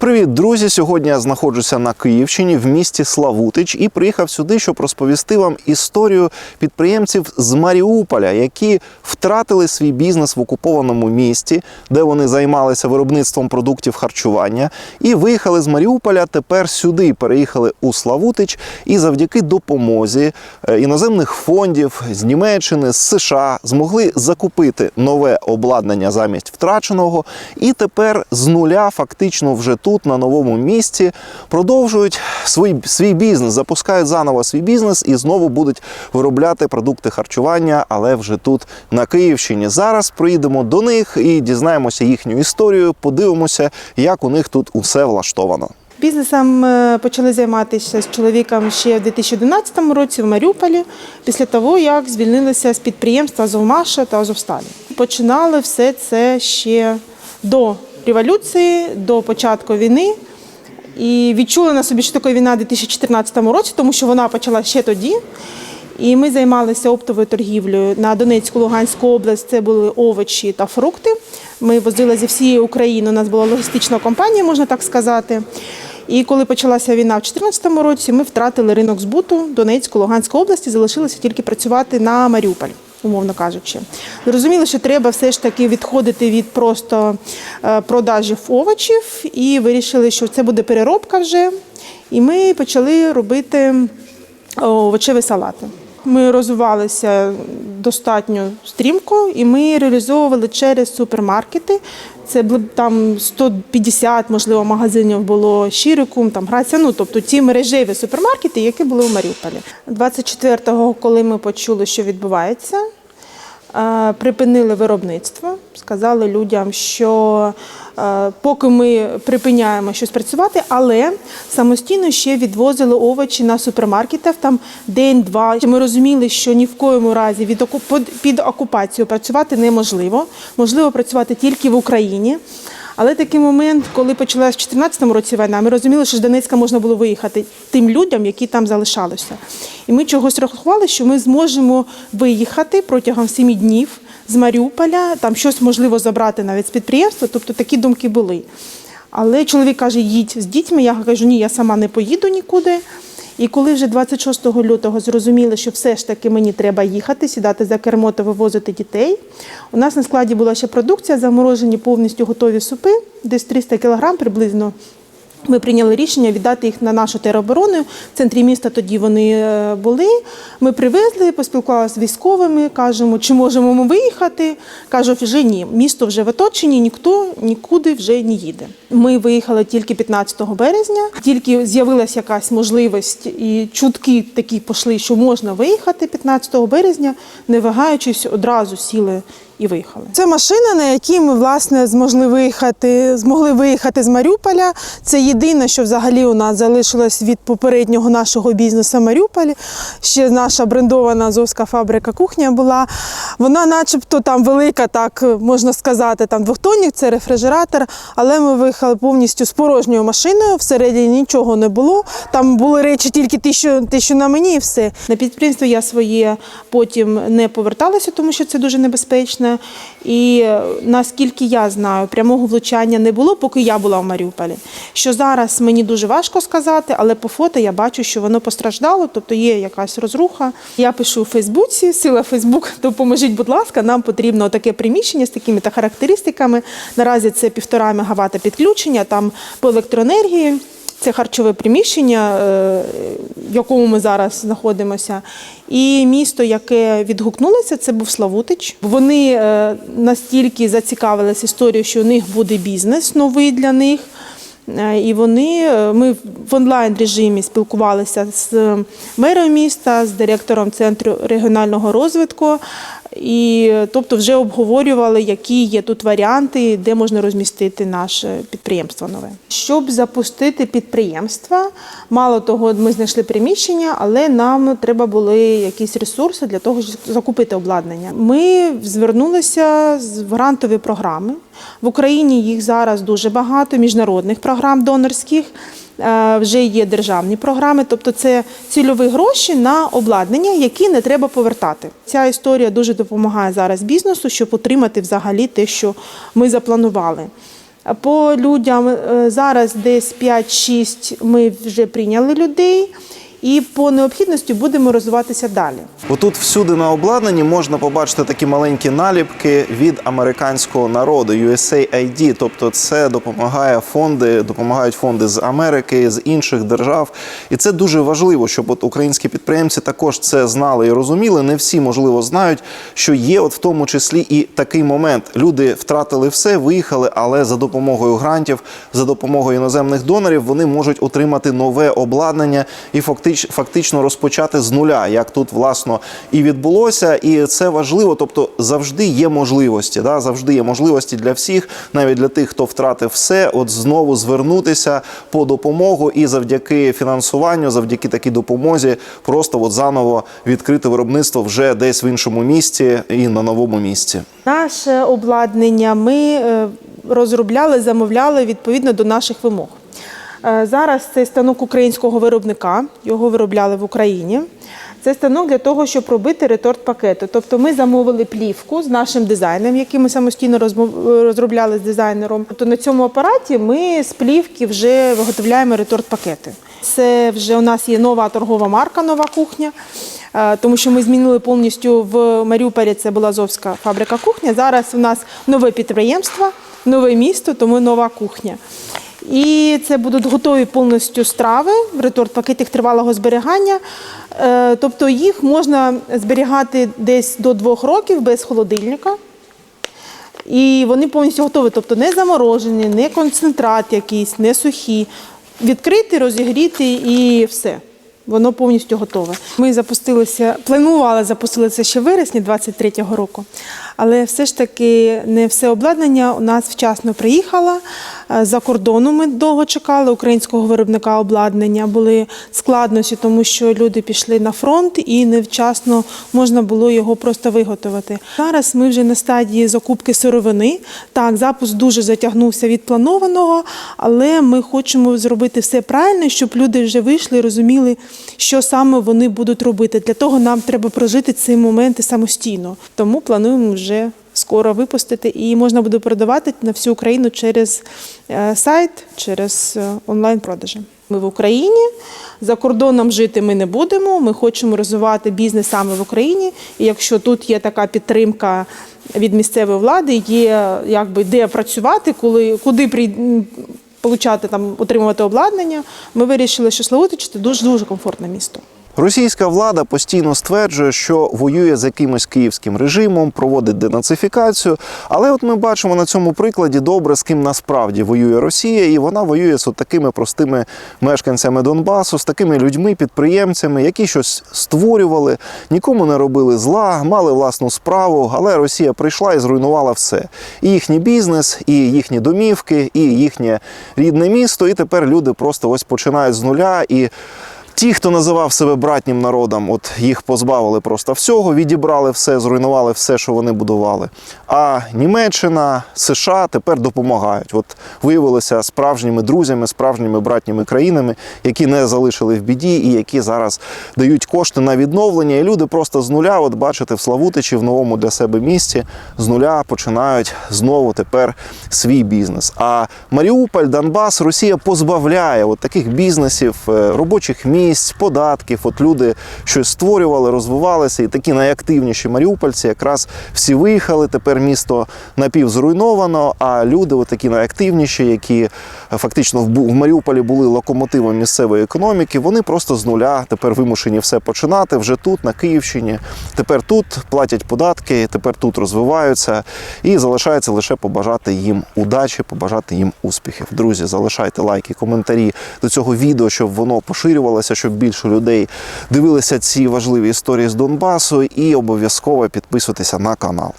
Привіт, друзі! Сьогодні я знаходжуся на Київщині в місті Славутич і приїхав сюди, щоб розповісти вам історію підприємців з Маріуполя, які втратили свій бізнес в окупованому місті, де вони займалися виробництвом продуктів харчування, і виїхали з Маріуполя. Тепер сюди переїхали у Славутич, і завдяки допомозі е, іноземних фондів з Німеччини, з США змогли закупити нове обладнання замість втраченого, і тепер з нуля фактично вже тут, на новому місці, продовжують свій, свій бізнес, запускають заново свій бізнес і знову будуть виробляти продукти харчування, але вже тут на Київщині. Зараз приїдемо до них і дізнаємося їхню історію, подивимося, як у них тут усе влаштовано. Бізнесом е, почали займатися з чоловіком ще в 2011 році в Маріуполі, після того, як звільнилися з підприємства Азовмаша та Азовсталі. Починали все це ще до революції, до початку війни. І відчули на собі, що таке війна у 2014 році, тому що вона почала ще тоді. І ми займалися оптовою торгівлею на Донецьку, Луганську область. Це були овочі та фрукти. Ми возили зі всієї України. У нас була логістична компанія, можна так сказати. І коли почалася війна в 2014 році, ми втратили ринок збуту Донецьку, Луганську області, залишилося тільки працювати на Маріуполь. Умовно кажучи, зрозуміло, що треба все ж таки відходити від просто е, продажів овочів, і вирішили, що це буде переробка вже. І ми почали робити овочеві салати. Ми розвивалися достатньо стрімко, і ми реалізовували через супермаркети. Це там 150, можливо, магазинів було Щирикум, там Грація, ну тобто ті мережеві супермаркети, які були у Маріуполі. 24-го, коли ми почули, що відбувається, е, припинили виробництво. Сказали людям, що е, поки ми припиняємо щось працювати, але самостійно ще відвозили овочі на супермаркетах там день-два. Ми розуміли, що ні в коєму разі від під окупацією працювати неможливо. Можливо працювати тільки в Україні. Але такий момент, коли почалась в 2014 році війна, ми розуміли, що з Донецька можна було виїхати тим людям, які там залишалися. І ми чогось рахували, що ми зможемо виїхати протягом семи днів з Маріуполя, там щось можливо забрати навіть з підприємства. Тобто такі думки були. Але чоловік каже, їдь з дітьми. Я кажу, ні, я сама не поїду нікуди. І коли вже 26 лютого зрозуміли, що все ж таки мені треба їхати, сідати за кермо та вивозити дітей. У нас на складі була ще продукція, заморожені повністю готові супи, десь 300 кг приблизно. Ми прийняли рішення віддати їх на нашу тероборону. В центрі міста тоді вони е, були. Ми привезли, поспілкувалися з військовими, кажемо, чи можемо ми виїхати. Кажуть, вже ні, місто вже в оточенні, ніхто нікуди вже не їде. Ми виїхали тільки 15 березня, тільки з'явилася якась можливість, і чутки такі пішли, що можна виїхати 15 березня, не вагаючись, одразу сіли і виїхали. Це машина, на якій ми власне змогли виїхати, змогли виїхати з Маріуполя. Це єдине, що взагалі у нас залишилось від попереднього нашого бізнесу в Маріуполі. Ще наша брендована азовська фабрика кухня була. Вона, начебто, там велика, так можна сказати, там двохтонник, це рефрижератор. Але ми виїхали повністю з порожньою машиною. Всередині нічого не було. Там були речі тільки ті, що, ті, що на мені, і все. На підприємство я своє потім не поверталася, тому що це дуже небезпечно. І е, наскільки я знаю, прямого влучання не було, поки я була в Маріуполі. Що зараз мені дуже важко сказати, але по фото я бачу, що воно постраждало, тобто є якась розруха. Я пишу у Фейсбуці, сила Фейсбук, допоможіть, будь ласка, нам потрібно таке приміщення з такими та характеристиками. Наразі це півтора мегаватта підключення там по електроенергії. Це харчове приміщення, е, в якому ми зараз знаходимося. І місто, яке відгукнулося, це був Славутич. Вони е, настільки зацікавилися історією, що у них буде бізнес новий для них. Е, І вони ми в онлайн режимі спілкувалися з мером міста, з директором центру регіонального розвитку. І тобто вже обговорювали, які є тут варіанти, де можна розмістити наше підприємство нове. Щоб запустити підприємство, мало того, ми знайшли приміщення, але нам треба були якісь ресурси для того, щоб закупити обладнання. Ми звернулися в грантові програми. В Україні їх зараз дуже багато, міжнародних програм донорських. Е, Вже є державні програми, тобто це цільові гроші на обладнання, які не треба повертати. Ця історія дуже допомагає зараз бізнесу, щоб отримати взагалі те, що ми запланували. По людям е, зараз десь 5-6 ми вже прийняли людей, і по необхідності будемо розвиватися далі. Отут всюди на обладнанні можна побачити такі маленькі наліпки від американського народу USAID. Тобто це допомагає фонди, допомагають фонди з Америки, з інших держав. І це дуже важливо, щоб от українські підприємці також це знали і розуміли. Не всі можливо знають, що є, от в тому числі і такий момент. Люди втратили все, виїхали, але за допомогою грантів, за допомогою іноземних донорів, вони можуть отримати нове обладнання і фактично фактично розпочати з нуля, як тут власно і відбулося. І це важливо. Тобто завжди є можливості. Да? Завжди є можливості для всіх, навіть для тих, хто втратив все, от знову звернутися по допомогу і завдяки фінансуванню, завдяки такій допомозі, просто от заново відкрити виробництво вже десь в іншому місці і на новому місці. Наше обладнання ми е, розробляли, замовляли відповідно до наших вимог. Е, Зараз цей станок українського виробника, його виробляли в Україні. Це станок для того, щоб робити реторт пакети. Тобто ми замовили плівку з нашим дизайном, який ми самостійно розмов- розробляли з дизайнером. Тобто на цьому апараті ми з плівки вже виготовляємо реторт пакети. Це вже у нас є нова торгова марка, нова кухня. Е, тому що ми змінили повністю в Маріуполі. Це була Азовська фабрика кухня. Зараз у нас нове підприємство, нове місто, тому нова кухня. І це будуть готові повністю страви, реторт пакетів тривалого зберігання. Е, Тобто їх можна зберігати десь до двох років без холодильника. І вони повністю готові, тобто не заморожені, не концентрат якийсь, не сухі. Відкрити, розігріти і все. Воно повністю готове. Ми запустилися, планували запустилися ще в вересні 23-го року, але все ж таки не все обладнання у нас вчасно приїхало. Е, За кордону ми довго чекали українського виробника обладнання. Були складнощі, тому що люди пішли на фронт і невчасно можна було його просто виготовити. Зараз ми вже на стадії закупки сировини. Так, запуск дуже затягнувся від планованого, але ми хочемо зробити все правильно, щоб люди вже вийшли і розуміли, що саме вони будуть робити. Для того нам треба прожити ці моменти самостійно. Тому плануємо вже скоро випустити і можна буде продавати на всю Україну через е, сайт, через е, онлайн-продажі. Ми в Україні, за кордоном жити ми не будемо. Ми хочемо розвивати бізнес саме в Україні. І якщо тут є така підтримка від місцевої влади, є якби де працювати, коли куди при получати там отримувати обладнання, ми вирішили, що Славутич – це дуже дуже комфортне місто. Російська влада постійно стверджує, що воює з якимось київським режимом, проводить денацифікацію. Але от ми бачимо на цьому прикладі добре, з ким насправді воює Росія, і вона воює з от такими простими мешканцями Донбасу, з такими людьми, підприємцями, які щось створювали, нікому не робили зла, мали власну справу. Але Росія прийшла і зруйнувала все: і їхній бізнес, і їхні домівки, і їхнє рідне місто. І тепер люди просто ось починають з нуля і. Ті, хто називав себе братнім народом, от їх позбавили просто всього, відібрали все, зруйнували все, що вони будували. А Німеччина, США тепер допомагають. От виявилися справжніми друзями, справжніми братніми країнами, які не залишили в біді і які зараз дають кошти на відновлення. І люди просто з нуля, от бачите, в Славутичі, в новому для себе місті, з нуля починають знову тепер свій бізнес. А Маріуполь, Донбас, Росія позбавляє от таких бізнесів, е, робочих місць, податків. От люди щось створювали, розвивалися, і такі найактивніші маріупольці якраз всі виїхали. Тепер місто напівзруйновано. А люди, такі найактивніші, які фактично в Маріуполі були локомотивом місцевої економіки, вони просто з нуля тепер вимушені все починати вже тут, на Київщині. Тепер тут платять податки, тепер тут розвиваються. І залишається лише побажати їм удачі, побажати їм успіхів. Друзі, залишайте лайки, коментарі до цього відео, щоб воно поширювалося, щоб більше людей дивилися ці важливі історії з Донбасу. І обов'язково підписуйтеся на канал.